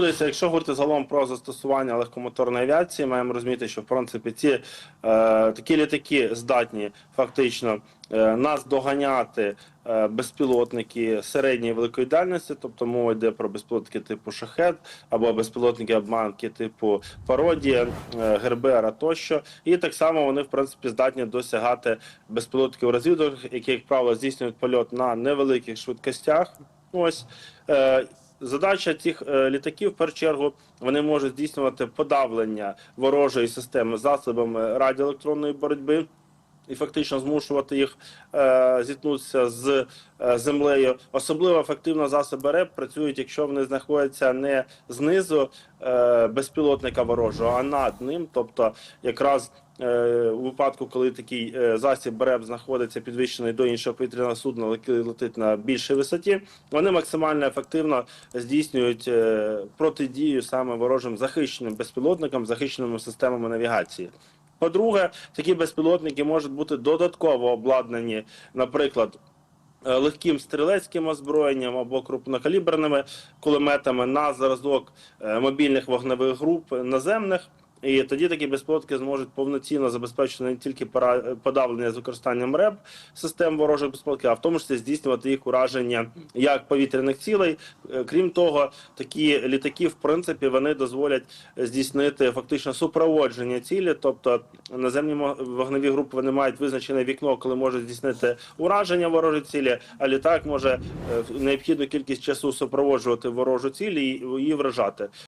Дивіться, якщо говорити загалом про застосування легкомоторної авіації, маємо розуміти, що в принципі ці е, такі літаки здатні фактично е, нас доганяти е, безпілотники середньої великої дальності, тобто мова йде про безпілотники типу шахет або безпілотники обманки типу пародія, е, гербера тощо. І так само вони в принципі здатні досягати безпілотників розвідок, які, як правило, здійснюють польот на невеликих швидкостях. Ось. Е, Задача цих е, літаків, в першу чергу, вони можуть здійснювати подавлення ворожої системи засобами радіоелектронної боротьби і фактично змушувати їх е, зіткнутися з е, землею. Особливо ефективно засоби РЕП працюють, якщо вони знаходяться не знизу е, безпілотника ворожого, а над ним. Тобто, якраз е, у випадку, коли такий засіб РЕП знаходиться підвищений до іншого повітряного судна, який летить на більшій висоті, вони максимально ефективно здійснюють протидію саме ворожим захищеним безпілотникам, захищеними системами навігації. По-друге, такі безпілотники можуть бути додатково обладнані, наприклад. е, Легким стрілецьким озброєнням або крупнокаліберними кулеметами на зразок е, мобільних вогневих груп наземних, і тоді такі безпілотники зможуть повноцінно забезпечити не тільки подавлення з використанням РЕБ систем ворожих безпілотників, а в тому числі здійснювати їх ураження як повітряних цілей. Е, Крім того, такі літаки, в принципі, вони дозволять здійснити фактично супроводження цілі, тобто наземні вогневі групи вони мають визначене вікно, коли можуть здійснити ураження ворожої цілі, а літак може е, необхідну кількість часу супроводжувати ворожу ціль і її вражати.